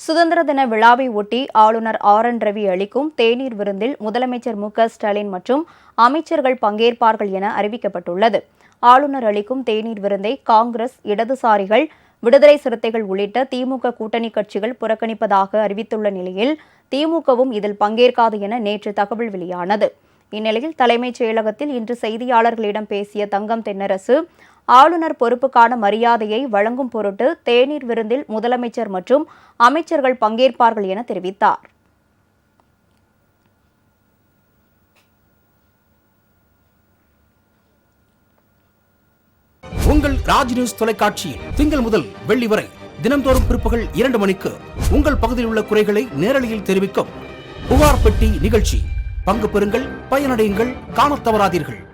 சுதந்திர தின விழாவை ஒட்டி ஆளுநர் ஆர் என் ரவி அளிக்கும் தேநீர் விருந்தில் முதலமைச்சர் மு ஸ்டாலின் மற்றும் அமைச்சர்கள் பங்கேற்பார்கள் என அறிவிக்கப்பட்டுள்ளது. ஆளுநர் அளிக்கும் தேநீர் விருந்தை காங்கிரஸ் இடதுசாரிகள் விடுதலை சிறுத்தைகள் உள்ளிட்ட திமுக கூட்டணி கட்சிகள் புறக்கணிப்பதாக அறிவித்துள்ள நிலையில் திமுகவும் இதில் பங்கேற்காது என நேற்று தகவல் வெளியானது. இந்நிலையில் தலைமைச் செயலகத்தில் இன்று செய்தியாளர்களிடம் பேசிய தங்கம் தென்னரசு ஆளுநர் பொறுப்புக்கான மரியாதையை வழங்கும் பொருட்டு தேநீர் விருந்தில் முதலமைச்சர் மற்றும் அமைச்சர்கள் பங்கேற்பார்கள் என தெரிவித்தார். உங்கள் ராஜ் நியூஸ் தொலைக்காட்சியில் திங்கள் முதல் வெள்ளி வரை தினம்தோறும் பிற்பகல் இரண்டு மணிக்கு உங்கள் பகுதியில் உள்ள குறைகளை நேரலையில் தெரிவிக்கும் புகார் பெட்டி நிகழ்ச்சி. பங்கு பெறுங்கள் பயனடையுங்கள் காணத் தவறாதீர்கள்.